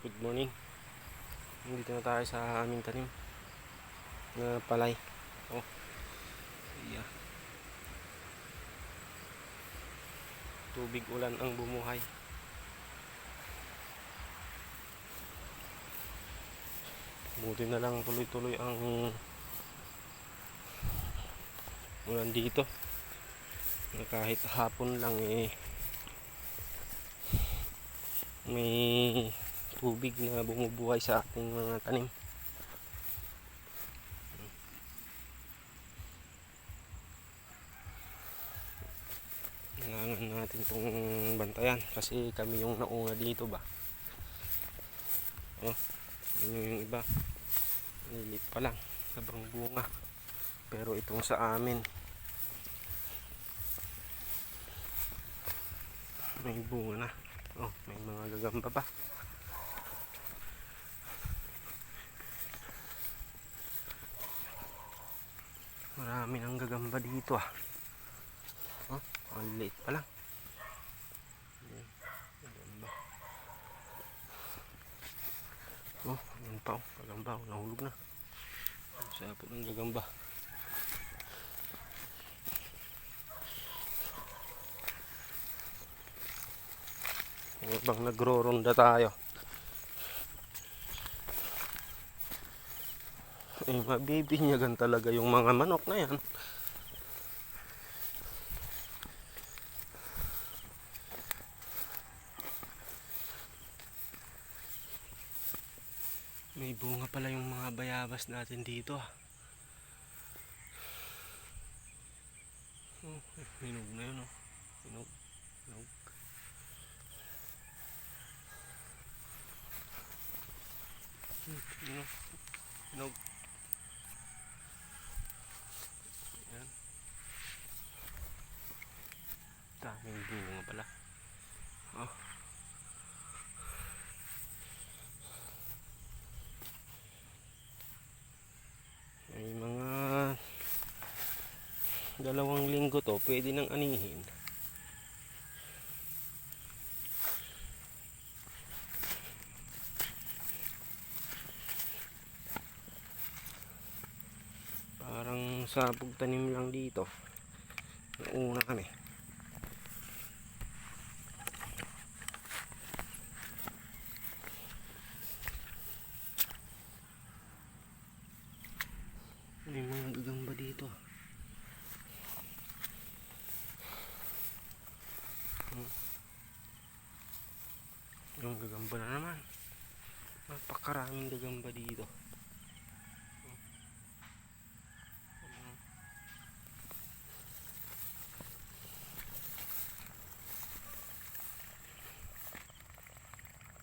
Good morning. Nandito na tayo sa aming tanim na palay. Oh. Yeah. Tubig ulan ang bumuhay. Buti na lang tuloy-tuloy ang ulan dito. Na kahit hapon lang eh may tubig na bumubuhay sa ating mga tanim. Kailangan natin itong bantayan kasi kami yung naunga dito ba. Oh, yun yung iba. Lilit pa lang. Habang bunga. Pero itong sa amin. May bunga na. Oh, may mga gagamba pa. Marami nang gagamba dito ah. Oh, ang liit pa lang. Oh, yan pa oh, gagamba oh, nahulog na. Sapo ng gagamba. Habang nagro-ronda tayo. Eh, mabibinyagan talaga yung mga manok na yan. May bunga pala yung mga bayabas natin dito. ah. Oh, hinog na yun oh. Hinog. Hinog. Hmm, hinog. Hinog. Ayan. Daming bunga pala. Oh. May mga dalawang linggo to, pwede nang anihin. Parang sabog tanim lang dito. Nauna kami. May mga gagamba dito. Hmm. Yung gagamba na naman. Napakaraming gagamba dito.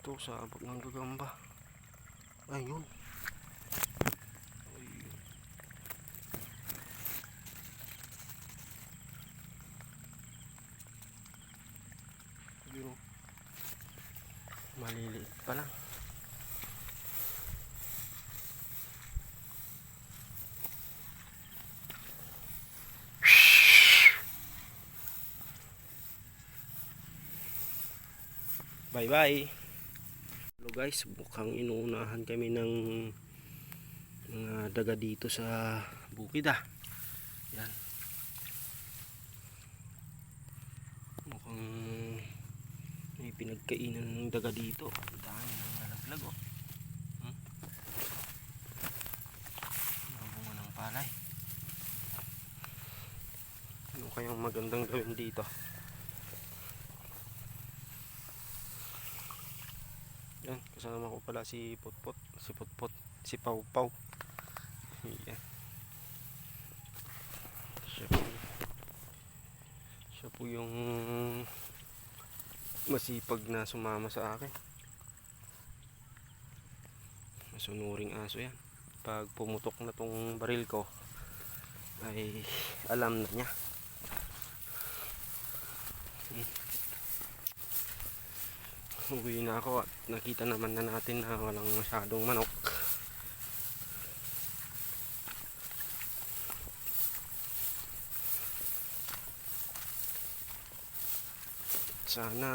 Ito sa abot ng gagamba. Ayun. Yun. Maliliit pa lang. Bye bye. Hello guys, mukhang inuunahan kami ng mga daga dito sa bukid ah. Yan. Mukhang pinagkainan ng daga dito. Ang dami ng nalaglag oh. Hmm? Mga bunga ng palay. Ano kayang magandang gawin dito? Yan, kasama ko pala si Potpot, si Potpot, si Pau. Yan. Siya po, siya po yung masipag na sumama sa akin. Masunuring aso yan. Pag pumutok na tong baril ko, ay alam na niya. Uwi na ako at nakita naman na natin na walang masyadong manok. sana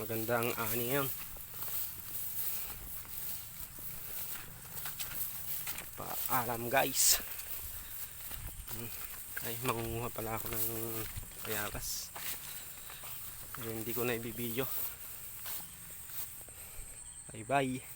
maganda ang ani yan paalam guys. Hmm. Ay mangunguha pala ako ng payagas hindi ko na ibibidyo bye bye